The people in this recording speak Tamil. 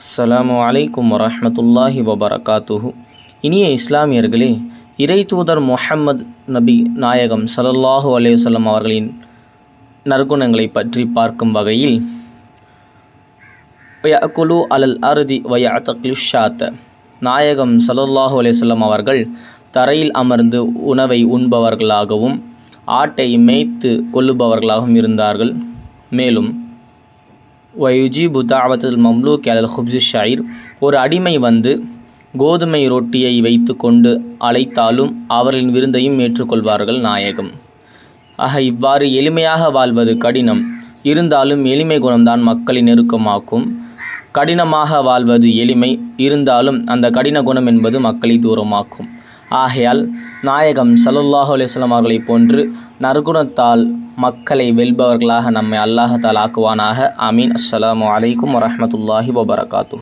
அஸ்லாம் வலைக்கம் வரமத்துல்லாஹி வபரகாத்துஹு. இனிய இஸ்லாமியர்களே இறை தூதர் முஹம்மது நபி நாயகம் சலல்லாஹு அலையுசல்லம் அவர்களின் நற்குணங்களை பற்றி பார்க்கும் வகையில் வயக்குலு அலல் அருதி வயத்தக்லு ஷாத்த. நாயகம் சலல்லாஹு அலையுசல்லம் அவர்கள் தரையில் அமர்ந்து உணவை உண்பவர்களாகவும் ஆட்டை மேய்த்து கொள்ளுபவர்களாகவும் இருந்தார்கள். மேலும் வயுஜி புதாவத்தில் மம்லூக் அலல் ஹுப்ஸு ஷாயிர் ஒரு அடிமை வந்து கோதுமை ரொட்டியை வைத்து கொண்டு அழைத்தாலும் அவர்களின் விருந்தையும் ஏற்றுக்கொள்வார்கள் நாயகம். ஆக இவ்வாறு எளிமையாக வாழ்வது கடினம். இருந்தாலும் எளிமை குணம்தான் மக்களை நெருக்கமாக்கும். கடினமாக வாழ்வது எளிமை. இருந்தாலும் அந்த கடின குணம் என்பது மக்களை தூரமாக்கும். ஆகையால் நாயகம் ஸல்லல்லாஹு அலிஸ்லாம் அவர்களைப் போன்று நற்குணத்தால் மக்களை வெல்பவர்களாக நம்மை அல்லாஹத்தால் ஆக்குவானாக. அமீன் அஸ்ஸலாமு அலைக்கும் வரமத்துல்லாஹி வபரகாத்து